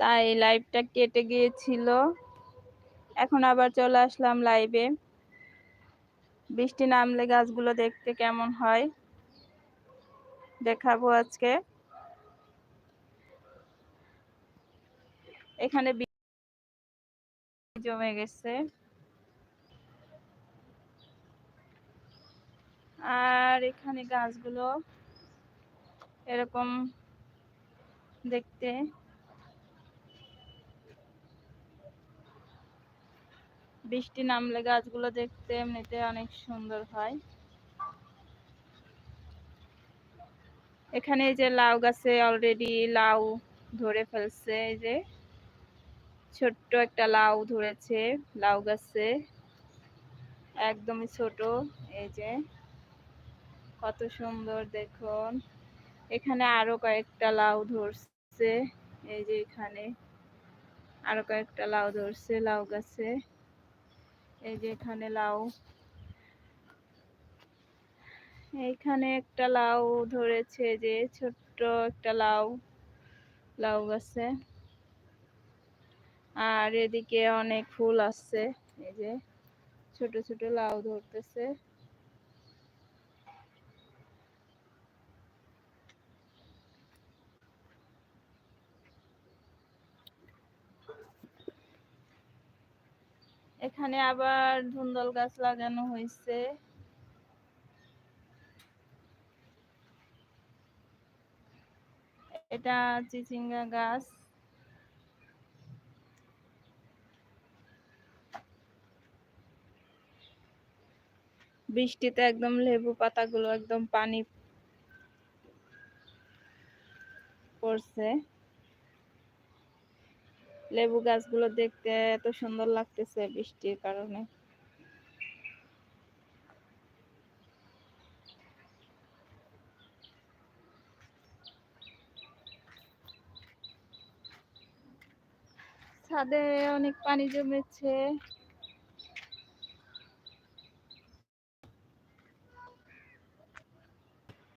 তাই লাইভটা কেটে গিয়েছিল। এখন আবার চলে আসলাম লাইভে বৃষ্টি নামলে গাছগুলো দেখতে কেমন হয়? দেখাবো আজকে। এখানে জমে গেছে। আর এখানে গাছগুলো এরকম দেখতে বৃষ্টি নামলে গাছগুলো দেখতে এমনিতে অনেক সুন্দর হয়। এখানে যে লাউ গাছে অলরেডি লাউ ধরে ফেলছে, এই যে ছোট্ট একটা লাউ ধরেছে লাউ গাছে, একদমই ছোট, এই যে কত সুন্দর দেখুন। এখানে আরও কয়েকটা লাউ ধরছে, এই যে এখানে আরও কয়েকটা লাউ ধরছে লাউ গাছে। এই যে এখানে লাউ। এইখানে একটা লাউ ধরেছে যে ছোট্ট একটা লাউ লাউ গাছে। আর এদিকে অনেক ফুল আসছে, এই যে ছোট ছোট লাউ ধরতেছে। এখানে আবার ধুন্দল গাছ লাগানো হয়েছে। এটা চিচিঙ্গা গাছ। বৃষ্টিতে একদম লেবু পাতাগুলো একদম পানি পড়ছে। লেবু গাছগুলো দেখতে এত সুন্দর লাগতেছে বৃষ্টির কারণে। ছাদে অনেক পানি জমেছে।